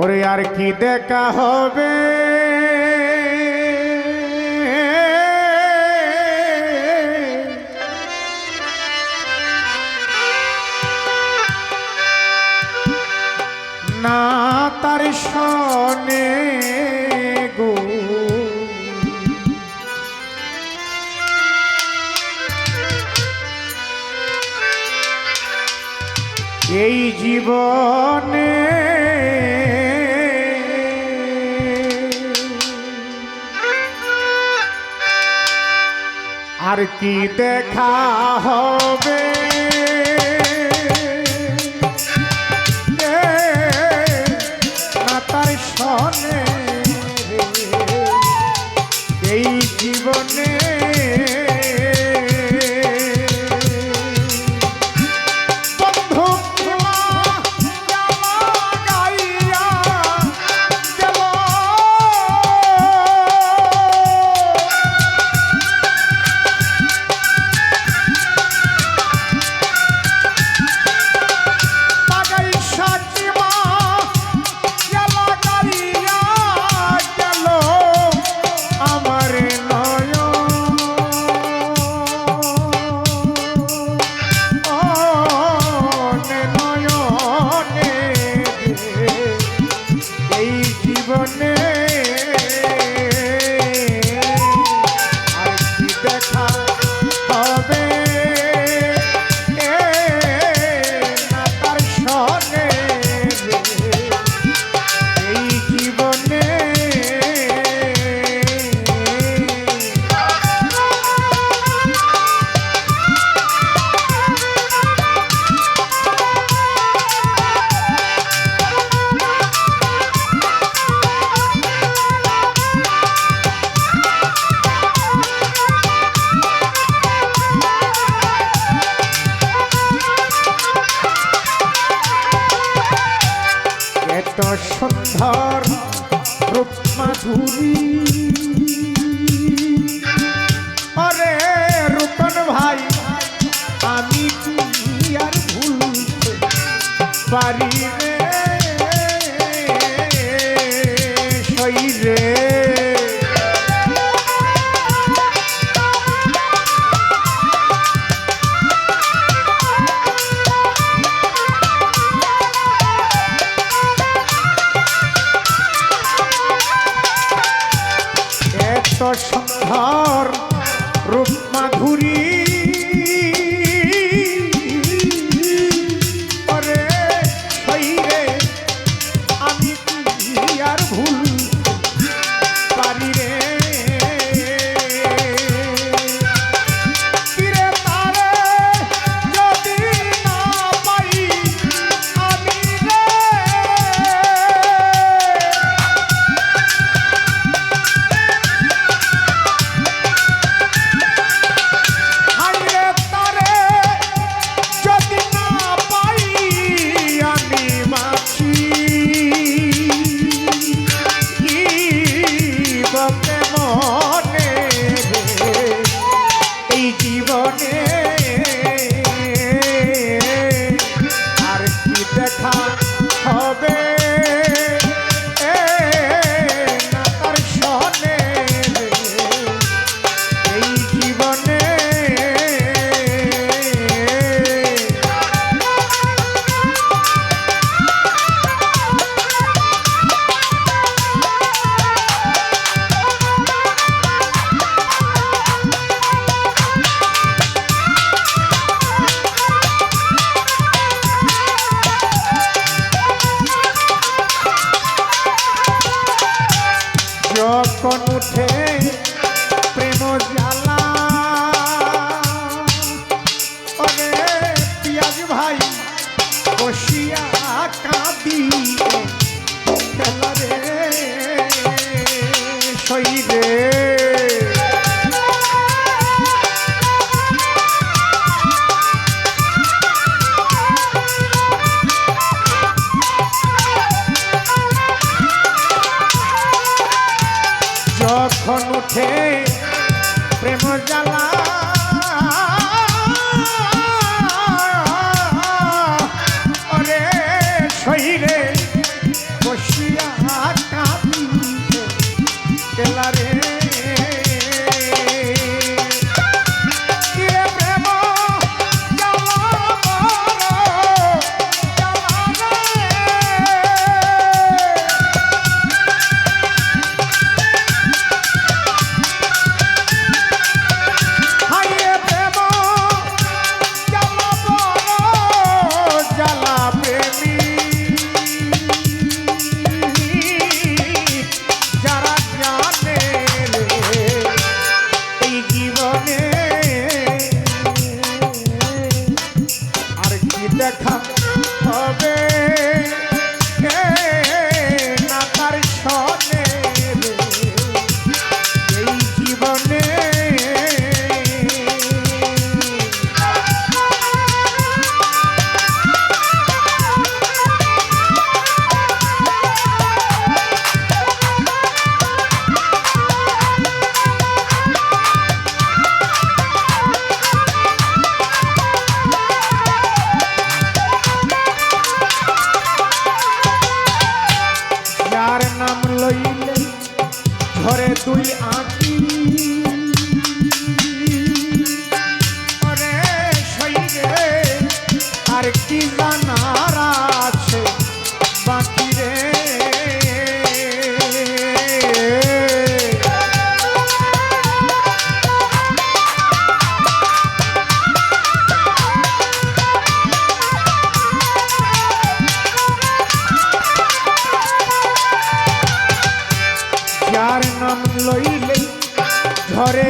ওরে আর কি দেখা হবে? না তার সনে গো। এই জীবনে আর কি দেখা হবে? কত সুন্দর রূপ মাধুরী। অরে রূপন ভাই আমি কি আর ভুলতে পারি সন্ধর বসিয়া কাঁদি। খেলা রে শৈরে যখন ওঠে প্রেম জ্বালা আর কি জানার আছে? বাকি রে। ঘরে